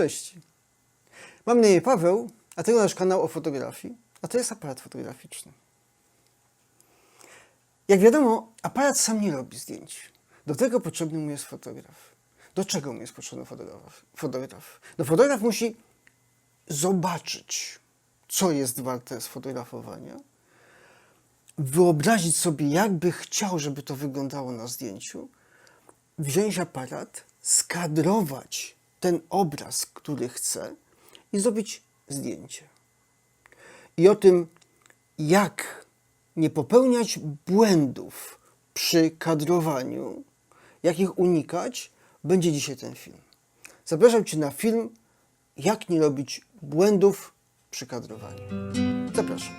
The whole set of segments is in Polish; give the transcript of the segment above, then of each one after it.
Cześć. Mam na imię Paweł, a to nasz kanał o fotografii, a to jest aparat fotograficzny. Jak wiadomo, aparat sam nie robi zdjęć. Do tego potrzebny mu jest fotograf. Do czego mu jest potrzebny fotograf? fotograf? No fotograf musi zobaczyć, co jest warte sfotografowania, wyobrazić sobie, jakby chciał, żeby to wyglądało na zdjęciu, wziąć aparat, skadrować ten obraz, który chce i zrobić zdjęcie. I o tym, jak nie popełniać błędów przy kadrowaniu, jak ich unikać, będzie dzisiaj ten film. Zapraszam Cię na film, jak nie robić błędów przy kadrowaniu. Zapraszam.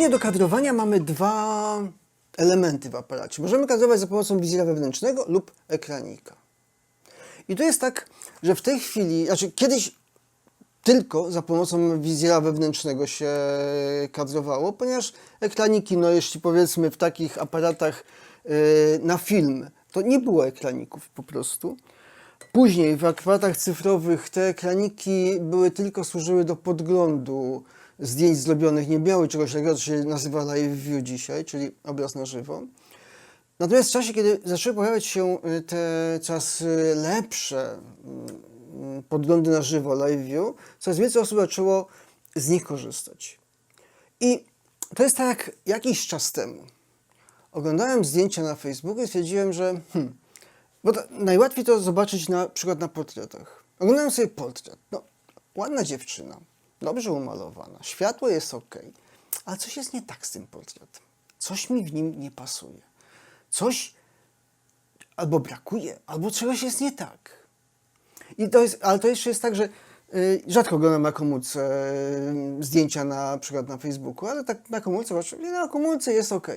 Ogólnie do kadrowania mamy dwa elementy w aparacie. Możemy kadrować za pomocą wizjera wewnętrznego lub ekranika. I to jest tak, że w tej chwili, znaczy kiedyś tylko za pomocą wizjera wewnętrznego się kadrowało, ponieważ ekraniki, no jeśli powiedzmy w takich aparatach yy, na film, to nie było ekraników po prostu. Później w aparatach cyfrowych te ekraniki były tylko służyły do podglądu zdjęć zrobionych, nie miały czegoś takiego, co się nazywa live view dzisiaj, czyli obraz na żywo. Natomiast w czasie, kiedy zaczęły pojawiać się y, te coraz lepsze mm, podglądy na żywo, live view, coraz więcej osób zaczęło z nich korzystać. I to jest tak jak jakiś czas temu. Oglądałem zdjęcia na Facebooku i stwierdziłem, że hmm, bo to, najłatwiej to zobaczyć na przykład na portretach. Oglądałem sobie portret. No, ładna dziewczyna, dobrze umalowana, światło jest ok, ale coś jest nie tak z tym portretem. Coś mi w nim nie pasuje. Coś albo brakuje, albo czegoś jest nie tak. I to jest, ale to jeszcze jest tak, że y, rzadko oglądam na komórce y, zdjęcia na przykład na Facebooku, ale tak na komórce, patrzę, nie, na komórce jest ok.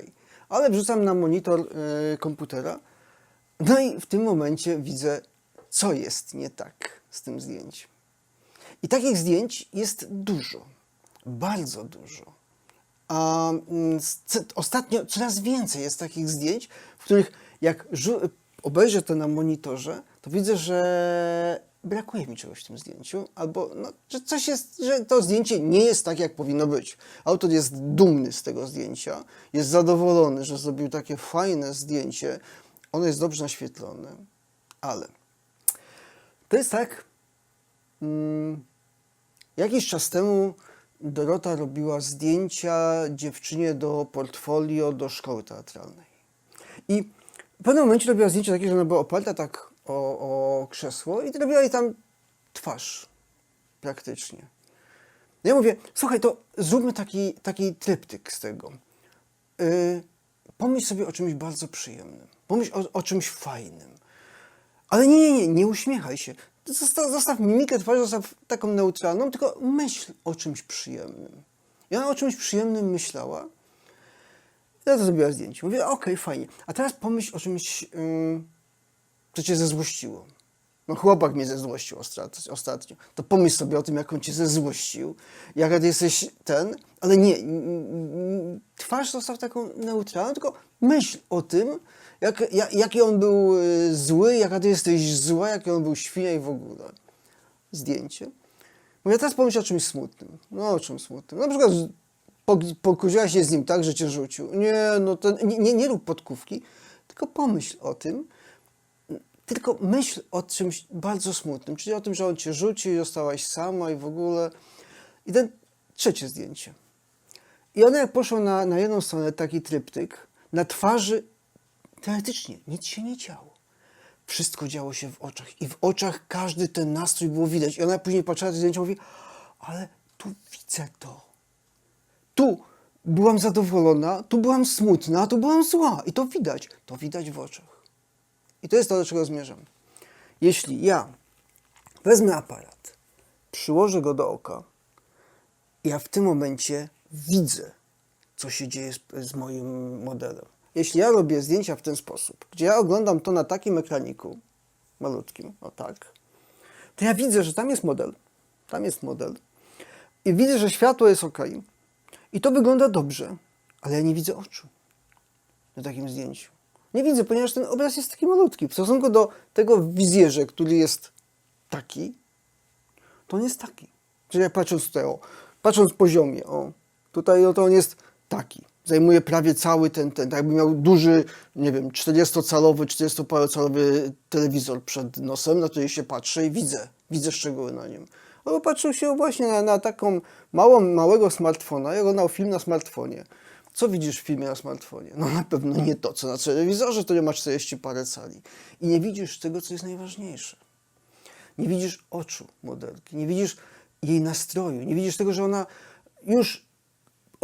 Ale wrzucam na monitor y, komputera, no i w tym momencie widzę, co jest nie tak z tym zdjęciem. I takich zdjęć jest dużo, bardzo dużo. A mm, ostatnio coraz więcej jest takich zdjęć, w których jak obejrzę to na monitorze, to widzę, że brakuje mi czegoś w tym zdjęciu, albo no, że coś jest, że to zdjęcie nie jest tak, jak powinno być. Autor jest dumny z tego zdjęcia, jest zadowolony, że zrobił takie fajne zdjęcie, ono jest dobrze naświetlone, ale to jest tak, mm, Jakiś czas temu Dorota robiła zdjęcia dziewczynie do portfolio do szkoły teatralnej. I w pewnym momencie robiła zdjęcie takie, że ona była oparta tak o, o krzesło i robiła jej tam twarz praktycznie. Ja mówię, słuchaj, to zróbmy taki, taki tryptyk z tego. Yy, pomyśl sobie o czymś bardzo przyjemnym. Pomyśl o, o czymś fajnym. Ale nie, nie, nie, nie uśmiechaj się. Zostaw, zostaw mimikę twarzy, zostaw taką neutralną, tylko myśl o czymś przyjemnym. I ona o czymś przyjemnym myślała. Ja to zrobiła zdjęcie. Mówię, okej, fajnie. A teraz pomyśl o czymś, ym, co cię zezłościło. No chłopak mnie zezłościł ostat- ostatnio. To pomyśl sobie o tym, jak on cię zezłościł, jaka ty jesteś ten, ale nie, twarz zostaw taką neutralną, tylko myśl o tym, jak, jak, jaki on był y, zły, jaka ty jesteś zła, jaki on był świnia i w ogóle. Zdjęcie. Mówię, teraz pomyśl o czymś smutnym. No o czym smutnym? Na przykład pokusiłaś się z nim tak, że cię rzucił. Nie, no to nie, nie, nie rób podkówki, tylko pomyśl o tym, tylko myśl o czymś bardzo smutnym, czyli o tym, że on cię rzucił i zostałaś sama i w ogóle. I ten trzecie zdjęcie. I one jak poszło na, na jedną stronę taki tryptyk, na twarzy teoretycznie nic się nie działo. Wszystko działo się w oczach i w oczach każdy ten nastrój było widać. I ona później patrzyła na to zdjęcie i mówi, ale tu widzę to. Tu byłam zadowolona, tu byłam smutna, tu byłam zła. I to widać. To widać w oczach. I to jest to, do czego zmierzam. Jeśli ja wezmę aparat, przyłożę go do oka, ja w tym momencie widzę, co się dzieje z, z moim modelem. Jeśli ja robię zdjęcia w ten sposób, gdzie ja oglądam to na takim ekraniku, malutkim, o tak, to ja widzę, że tam jest model, tam jest model i widzę, że światło jest ok, I to wygląda dobrze, ale ja nie widzę oczu na takim zdjęciu. Nie widzę, ponieważ ten obraz jest taki malutki. W stosunku do tego wizjerze, który jest taki, to on jest taki. Czyli jak patrząc tutaj, o, patrząc poziomie, o, tutaj no to on jest taki. Zajmuje prawie cały ten, ten, jakby miał duży, nie wiem, 40-calowy, 40-parocalowy telewizor przed nosem, na który się patrzę i widzę, widzę szczegóły na nim. Albo patrzył się właśnie na, na taką małą, małego smartfona, jak oglądał film na smartfonie. Co widzisz w filmie na smartfonie? No na pewno nie to, co na telewizorze, który ma 40 parę cali. I nie widzisz tego, co jest najważniejsze. Nie widzisz oczu modelki, nie widzisz jej nastroju, nie widzisz tego, że ona już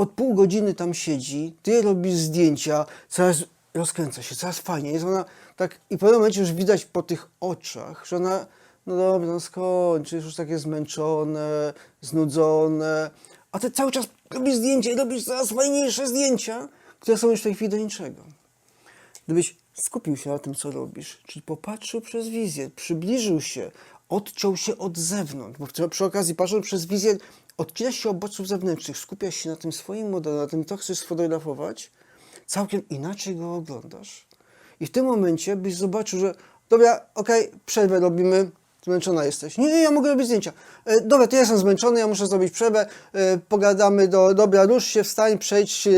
od pół godziny tam siedzi, ty robisz zdjęcia, coraz rozkręca się, coraz fajnie. Jest ona tak, i w pewnym momencie już widać po tych oczach, że ona, no dobra, no skończy, już takie zmęczone, znudzone, a ty cały czas robisz zdjęcia i robisz coraz fajniejsze zdjęcia, które są już w tej chwili do niczego. Gdybyś skupił się na tym, co robisz, czyli popatrzył przez wizję, przybliżył się, odciął się od zewnątrz, bo przy- okazji patrząc przez wizję, odcinasz się od bodźców zewnętrznych, skupiasz się na tym swoim modelu, na tym, co chcesz sfotografować, całkiem inaczej go oglądasz. I w tym momencie byś zobaczył, że dobra, okej, przerwę robimy, zmęczona jesteś. Nie, nie, ja mogę robić zdjęcia. E, dobra, to ja jestem zmęczony, ja muszę zrobić przerwę, e, pogadamy, do, dobra, rusz się, wstań, przejdź, e,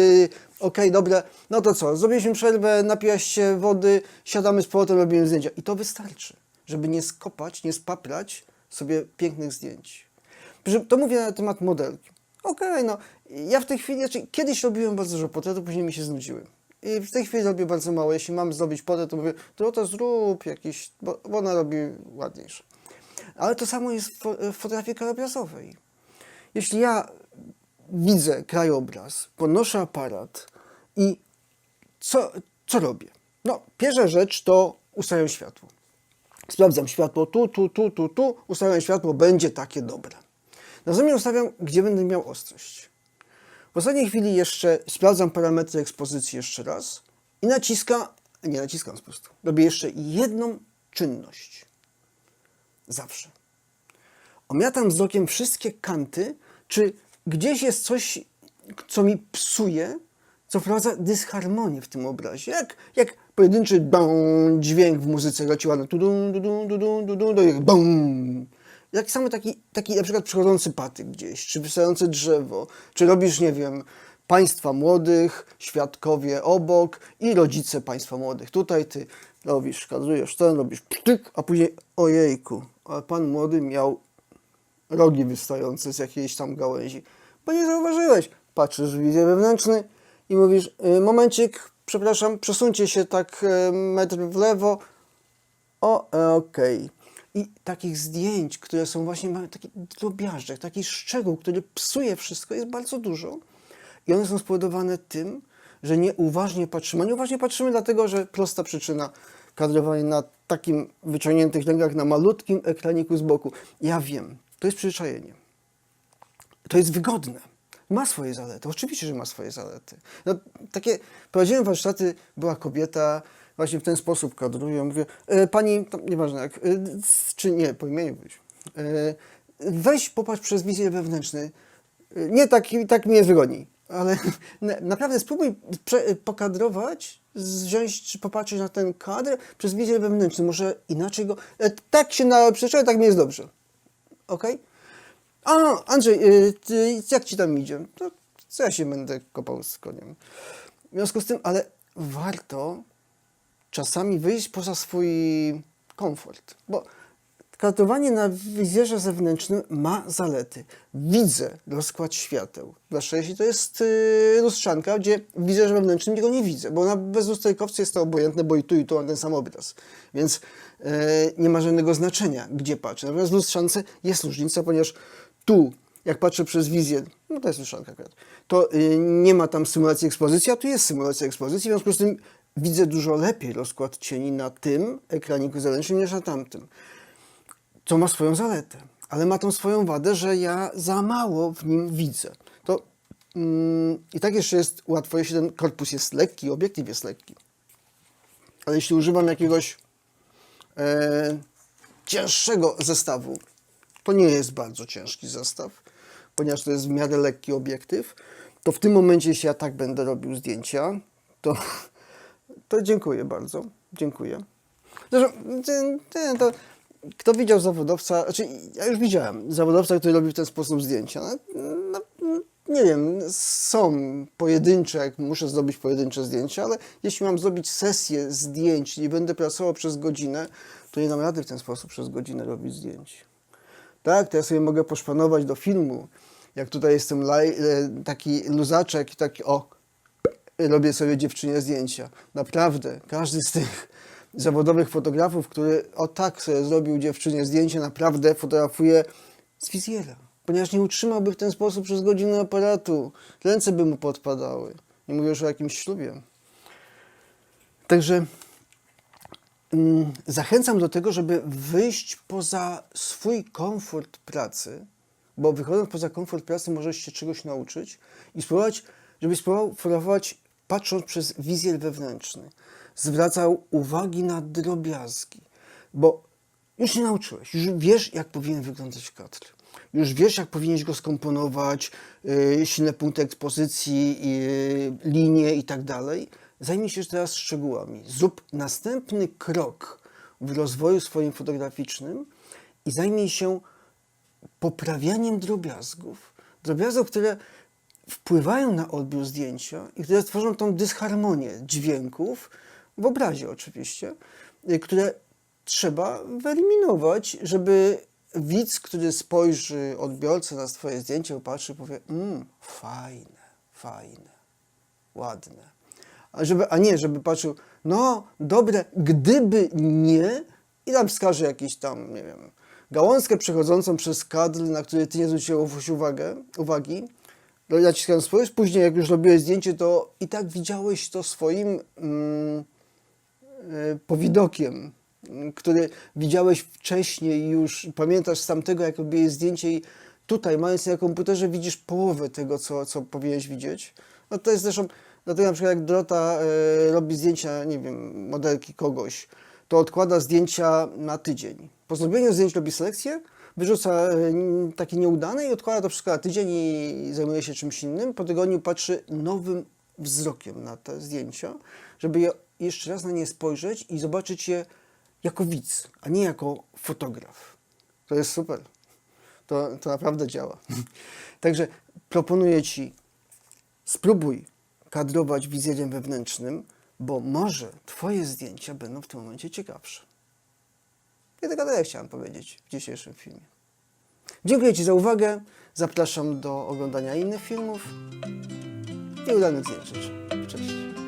okej, dobra, no to co, zrobiliśmy przerwę, napiłaś się wody, siadamy z powrotem, robimy zdjęcia. I to wystarczy, żeby nie skopać, nie spaplać sobie pięknych zdjęć. To mówię na temat modelki. Okej, no, ja w tej chwili, znaczy, kiedyś robiłem bardzo dużo portretów, później mi się znudziły. I w tej chwili robię bardzo mało. Jeśli mam zrobić portret, to mówię, to, to zrób jakiś, bo, bo ona robi ładniejsze. Ale to samo jest w fo- w fotografii krajobrazowej. Jeśli ja widzę krajobraz, podnoszę aparat i co, co robię? No, pierwsza rzecz to ustawiam światło. Sprawdzam światło tu, tu, tu, tu, tu, ustawiam światło, będzie takie dobre. Następnie ustawiam, gdzie będę miał ostrość. W ostatniej chwili jeszcze sprawdzam parametry ekspozycji jeszcze raz i naciskam, nie naciskam po prostu, robię jeszcze jedną czynność. Zawsze. Omiatam wzrokiem wszystkie kanty, czy gdzieś jest coś, co mi psuje, co wprowadza dysharmonię w tym obrazie. Jak, jak pojedynczy dźwięk w muzyce leciła tudum, tudum, tudum, tudum, do bum. Jak samo taki, taki na przykład przychodzący patyk gdzieś, czy wystające drzewo, czy robisz, nie wiem, państwa młodych, świadkowie obok i rodzice państwa młodych. Tutaj ty robisz, kadrujesz ten, robisz psztyk, a później ojejku, ale pan młody miał rogi wystające z jakiejś tam gałęzi. Bo nie zauważyłeś. Patrzysz w wizję wewnętrzny i mówisz, y, momencik, przepraszam, przesuńcie się tak y, metr w lewo. O, e, okej. I takich zdjęć, które są właśnie, mają taki drobiażdżek, taki szczegół, który psuje wszystko, jest bardzo dużo. I one są spowodowane tym, że nieuważnie patrzymy. Nieuważnie patrzymy dlatego, że prosta przyczyna kadrowania na takim wyciągniętych rękach, na malutkim ekraniku z boku. Ja wiem, to jest przyzwyczajenie. To jest wygodne. Ma swoje zalety. Oczywiście, że ma swoje zalety. No, takie, prowadziłem warsztaty, była kobieta, właśnie w ten sposób kadruję. Mówię, e, pani, tam, nieważne jak, e, czy nie, po imieniu być. E, weź popatrz przez wizję wewnętrzny. E, Nie, tak, tak mi jest wygodniej. Ale na- naprawdę spróbuj prze, pokadrować, wziąć, czy popatrzeć na ten kadr przez wizję wewnętrzną. Może inaczej go... E, tak się na tak mi jest dobrze. Okej? A, Andrzej, y, ty, jak ci tam idzie? To co ja się będę kopał z koniem? W związku z tym, ale warto czasami wyjść poza swój komfort, bo kartowanie na wizjerze zewnętrznym ma zalety. Widzę rozkład świateł, zwłaszcza jeśli to jest y, lustrzanka, gdzie w wizjerze wewnętrznym go nie widzę, bo na bezlusterkowcu jest to obojętne, bo i tu i tu mam ten sam obraz, więc y, nie ma żadnego znaczenia, gdzie patrzę. Natomiast w lustrzance jest różnica, ponieważ tu, jak patrzę przez wizję, no to jest lustrzanka akurat, to y, nie ma tam symulacji ekspozycji, a tu jest symulacja ekspozycji, w związku z tym widzę dużo lepiej rozkład cieni na tym ekraniku zewnętrznym niż na tamtym co ma swoją zaletę, ale ma tą swoją wadę, że ja za mało w nim widzę. To mm, i tak jeszcze jest łatwo, jeśli ten korpus jest lekki, obiektyw jest lekki. Ale jeśli używam jakiegoś e, cięższego zestawu, to nie jest bardzo ciężki zestaw, ponieważ to jest w miarę lekki obiektyw, to w tym momencie, jeśli ja tak będę robił zdjęcia, to, to dziękuję bardzo. Dziękuję. Zresztą, to, kto widział zawodowca, znaczy ja już widziałem zawodowca, który robi w ten sposób zdjęcia. No, no, nie wiem, są pojedyncze, jak muszę zrobić pojedyncze zdjęcia, ale jeśli mam zrobić sesję zdjęć i będę pracował przez godzinę, to nie dam rady w ten sposób przez godzinę robić zdjęć. Tak, to ja sobie mogę poszpanować do filmu. Jak tutaj jestem e, taki luzaczek taki o, robię sobie dziewczynie zdjęcia. Naprawdę, każdy z tych zawodowych fotografów, który o tak sobie zrobił dziewczynie zdjęcie, naprawdę fotografuje z wizjera. Ponieważ nie utrzymałby w ten sposób przez godzinę aparatu. Ręce by mu podpadały. Nie mówię już o jakimś ślubie. Także zachęcam do tego, żeby wyjść poza swój komfort pracy, bo wychodząc poza komfort pracy możesz się czegoś nauczyć i spróbować, żebyś spróbował fotografować patrząc przez wizjer wewnętrzny. Zwracał uwagi na drobiazgi, bo już się nauczyłeś, już wiesz, jak powinien wyglądać kadr. Już wiesz, jak powinieneś go skomponować, yy, silne punkty ekspozycji, yy, linie i tak dalej. Zajmij się teraz szczegółami. Zrób następny krok w rozwoju swoim fotograficznym i zajmij się poprawianiem drobiazgów. Drobiazgów, które wpływają na odbiór zdjęcia i które tworzą tą dysharmonię dźwięków, w obrazie oczywiście, y, które trzeba wyeliminować, żeby widz, który spojrzy, odbiorca na Twoje zdjęcie, popatrzy, powie, mmm, fajne, fajne, ładne. A, żeby, a nie, żeby patrzył, no dobre, gdyby nie, i tam wskaże jakiś tam, nie wiem, gałązkę przechodzącą przez kadr, na który ty nie zwróciłeś uwagę, uwagi, no, naciskając spojrz, później jak już robiłeś zdjęcie, to i tak widziałeś to swoim mm, e, powidokiem, który widziałeś wcześniej już, pamiętasz z tamtego, jak robiłeś zdjęcie i tutaj, mając na komputerze, widzisz połowę tego, co, co powinieneś widzieć. No to jest zresztą, dlatego na przykład jak Dorota e, robi zdjęcia, nie wiem, modelki kogoś, to odkłada zdjęcia na tydzień. Po zrobieniu zdjęć robi selekcję, wyrzuca e, takie nieudane i odkłada to wszystko na tydzień i zajmuje się czymś innym. Po tygodniu patrzy nowym wzrokiem na te zdjęcia, żeby je jeszcze raz na nie spojrzeć i zobaczyć je jako widz, a nie jako fotograf. To jest super. To, to naprawdę działa. Także proponuję Ci, spróbuj kadrować wizjerem wewnętrznym, bo może Twoje zdjęcia będą w tym momencie ciekawsze. I tylko tyle chciałem powiedzieć w dzisiejszym filmie. Dziękuję Ci za uwagę. Zapraszam do oglądania innych filmów i udanych zdjęć. Cześć.